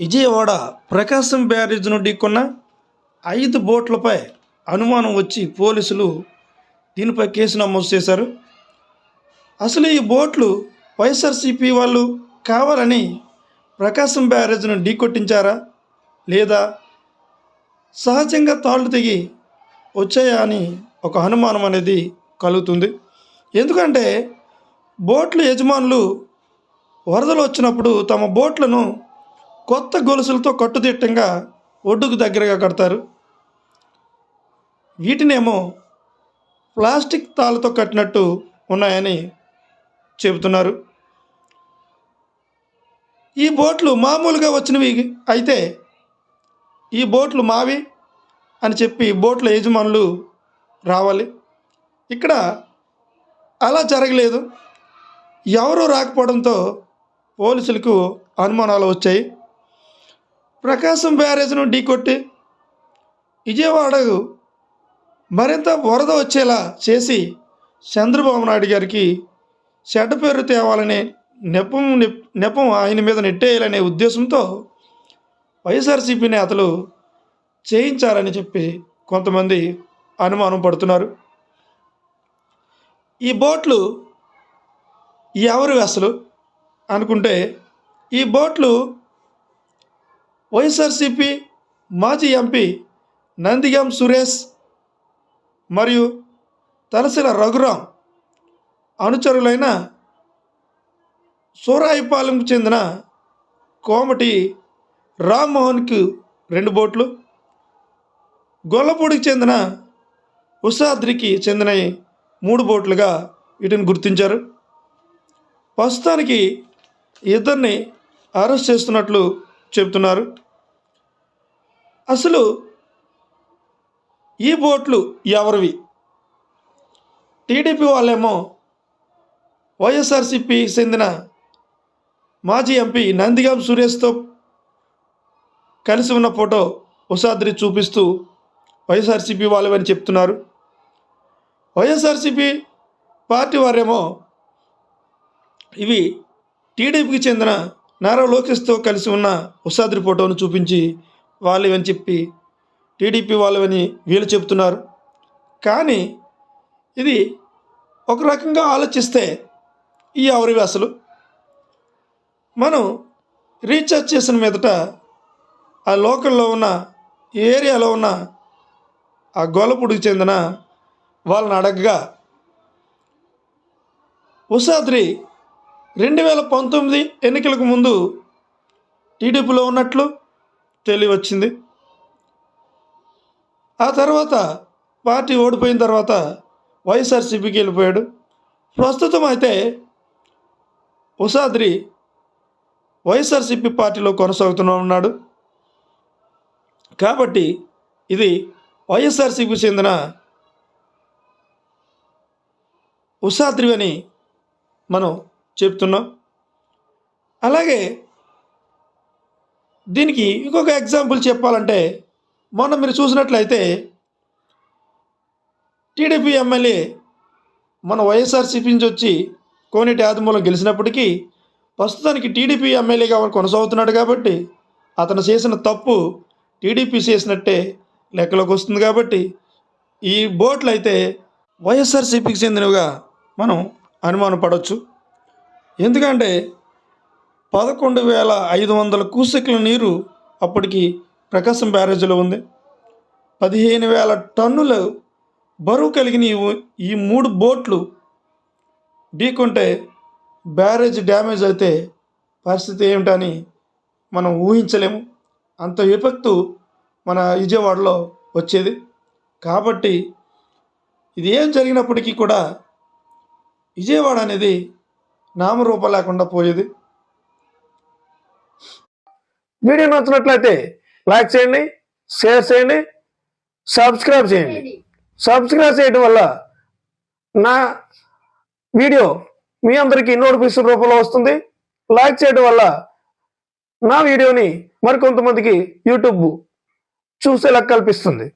విజయవాడ ప్రకాశం barrage నుండి కొన్న ఐదు బోట్లపై అనుమానం వచ్చి పోలీసులు దీనిపై కేసు నమోదు చేశారు. అసలు ఈ బోట్లు వైఎస్ఆర్సీపీ వాళ్ళు కావాలని ప్రకాశం బ్యారేజ్ను ఢీకొట్టించారా? లేదా సహజంగా తాళ్ళు తెగి వచ్చాయా అని ఒక అనుమానం అనేది కలుగుతుంది. ఎందుకంటే బోట్ల యజమానులు వరదలు వచ్చినప్పుడు తమ బోట్లను కొత్త గొలుసులతో కట్టుదిట్టంగా ఒడ్డుకు దగ్గరగా కడతారు. వీటినేమో ప్లాస్టిక్ తాళ్ళతో కట్టినట్టు ఉన్నాయని చెబుతున్నారు. ఈ బోట్లు మామూలుగా వచ్చినవి అయితే ఈ బోట్లు మావి అని చెప్పి బోట్ల యజమానులు రావాలి. ఇక్కడ అలా జరగలేదు. ఎవరూ రాకపోవడంతో పోలీసులకు అనుమానాలు వచ్చాయి. ప్రకాశం బ్యారేజ్ను ఢీకొట్టి విజయవాడకు మరింత వరద వచ్చేలా చేసి చంద్రబాబు నాయుడు గారికి చెడ్డ పేరు తేవాలనే నెపం నెప్- నెపం ఆయన మీద నెట్టేయాలనే ఉద్దేశంతో వైఎస్ఆర్సీపీ నేతలు చేయించారని చెప్పి కొంతమంది అనుమానం పడుతున్నారు. ఈ బోట్లు ఎవరు అసలు అనుకుంటే ఈ బోట్లు వైఎస్ఆర్సీపీ మాజీ ఎంపీ నందిగం సురేష్ మరియు తలసిల రఘురాం అనుచరులైన సూరాయిపాలెంకు చెందిన కోమటి రామ్మోహన్కు రెండు బోట్లు గొల్లపూడికి చెందిన ఉషాద్రికి చెందిన మూడు బోట్లుగా వీటిని గుర్తించారు. ప్రస్తుతానికి ఇద్దరిని అరెస్ట్ చేస్తున్నట్లు చెబుతున్నారు. అసలు ఈ బోట్లు ఎవరివి? టీడీపీ వాళ్ళేమో వైఎస్ఆర్సిపి చెందిన మాజీ ఎంపీ నందిగాం సురేష్తో కలిసి ఉన్న ఫోటో ఉషాద్రి చూపిస్తూ వైఎస్ఆర్సీపీ వాళ్ళవని చెప్తున్నారు. వైఎస్ఆర్సీపీ పార్టీ వారేమో ఇవి టీడీపీకి చెందిన నారా లోకేష్తో కలిసి ఉన్న ఉషాద్రి ఫోటోను చూపించి వాళ్ళవని చెప్పి టీడీపీ వాళ్ళవని వీళ్ళు చెప్తున్నారు కానీ ఇది ఒక రకంగా ఆలోచిస్తే ఈ ఎవరివి అసలు. మనం రీఛార్జ్ చేసిన మీదట ఆ లోకల్లో ఉన్న ఏరియాలో ఉన్న ఆ గోలపుడికి చెందిన వాళ్ళని అడగగా ఉషాద్రి రెండు వేల పంతొమ్మిది ఎన్నికలకు ముందు టీడీపీలో ఉన్నట్లు తెలియవచ్చింది. ఆ తర్వాత పార్టీ ఓడిపోయిన తర్వాత వైఎస్ఆర్సీపీకి వెళ్ళిపోయాడు. ప్రస్తుతం అయితే ఉషాద్రి వైఎస్ఆర్సీపీ పార్టీలో కొనసాగుతూనే ఉన్నాడు. కాబట్టి ఇది వైఎస్ఆర్సీపీ చెందిన ఉషాద్రి అని మనం చెప్తున్నాం అలాగే దీనికి ఇంకొక ఎగ్జాంపుల్ చెప్పాలంటే మొన్న మీరు చూసినట్లయితే టీడీపీ ఎమ్మెల్యే మన వైఎస్ఆర్సీపీ నుంచి వచ్చి కోనేటి ఆదిమూలం గెలిచినప్పటికీ ప్రస్తుతానికి టీడీపీ ఎమ్మెల్యేగా కొనసాగుతున్నాడు కాబట్టి అతను చేసిన తప్పు టీడీపీ చేసినట్టే లెక్కలోకి వస్తుంది కాబట్టి ఈ బోట్లు అయితే వైఎస్ఆర్సీపీకి చెందినవిగా మనం అనుమానం పడవచ్చు ఎందుకంటే పదకొండు వేల ఐదు వందల క్యూసెక్ల నీరు అప్పటికి ప్రకాశం బ్యారేజ్లో ఉంది. పదిహేను వేల టన్నుల బరువు కలిగిన ఈ ఈ మూడు బోట్లు ఢీకొంటే బ్యారేజ్ డ్యామేజ్ అయితే పరిస్థితి ఏమిటని మనం ఊహించలేము. అంత విపత్తు మన విజయవాడలో వచ్చేది. కాబట్టి ఇది ఏం జరిగినప్పటికీ కూడా విజయవాడ అనేది నామరూపం లేకుండా పోయేది. వీడియో నచ్చినట్లయితే లైక్ చేయండి షేర్ చేయండి సబ్స్క్రైబ్ చేయండి. సబ్స్క్రైబ్ చేయడం వల్ల నా వీడియో మీ అందరికీ నోటిఫికేషన్ రూపంలో వస్తుంది. లైక్ చేయడం వల్ల నా వీడియోని మరికొంతమందికి యూట్యూబ్ చూసేలా కల్పిస్తుంది.